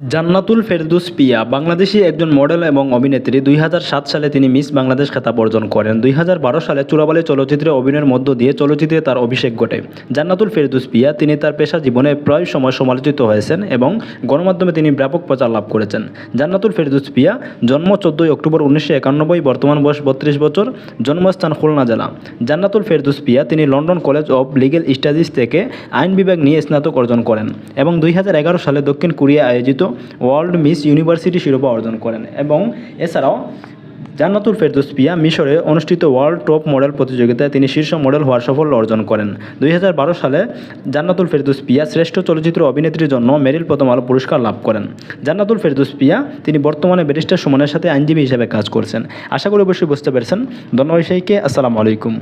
জান্নাতুল ফেরদুস পিয়া, বাংলাদেশি একজন মডেল এবং অভিনেত্রী। দুই হাজার সাত সালে তিনি মিস বাংলাদেশ খেতাব অর্জন করেন। দুই হাজার বারো সালে চুরাবালি চলচ্চিত্রে অভিনয়ের মধ্য দিয়ে চলচ্চিত্রে তার অভিষেক ঘটে। জান্নাতুল ফেরদুস পিয়া, তিনি তার পেশা জীবনে প্রায় সময় সমালোচিত হয়েছেন এবং গণমাধ্যমে তিনি ব্যাপক প্রচার লাভ করেছেন। জান্নাতুল ফেরদুস পিয়া, জন্ম চোদ্দই অক্টোবর উনিশশো একানব্বই, বর্তমান বয়স বত্রিশ বছর, জন্মস্থান খুলনা জেলা। জান্নাতুল ফেরদুস পিয়া, তিনি London College of Legal Studies থেকে আইন বিভাগ নিয়ে স্নাতক অর্জন করেন এবং দুই হাজার এগারো সালে দক্ষিণ কোরিয়া আয়োজিত ওয়ার্ল্ড মিস ইউনিভার্সিটি শিরোপা অর্জন করেন এবং এছাড়াও জান্নাতুল ফেরদৌস পিয়া মিশরে অনুষ্ঠিত ওয়ার্ল্ড টপ মডেল প্রতিযোগিতায় তিনি শীর্ষ মডেল হওয়ার সাফল্য অর্জন করেন। দুই হাজার বারো সালে জান্নাতুল ফেরদৌস পিয়া শ্রেষ্ঠ চলচ্চিত্র অভিনেত্রীর জন্য মেরিল প্রথম আলো পুরস্কার লাভ করেন। জান্নাতুল ফেরদৌস পিয়া তিনি বর্তমানে ব্যারিস্টার সুমনের সাথে আইনজীবী হিসেবে কাজ করছেন। আশা করি অবশ্যই বুঝতে পেরেছেন। ধন্যবাদ সেইকে আসসালামু আলাইকুম।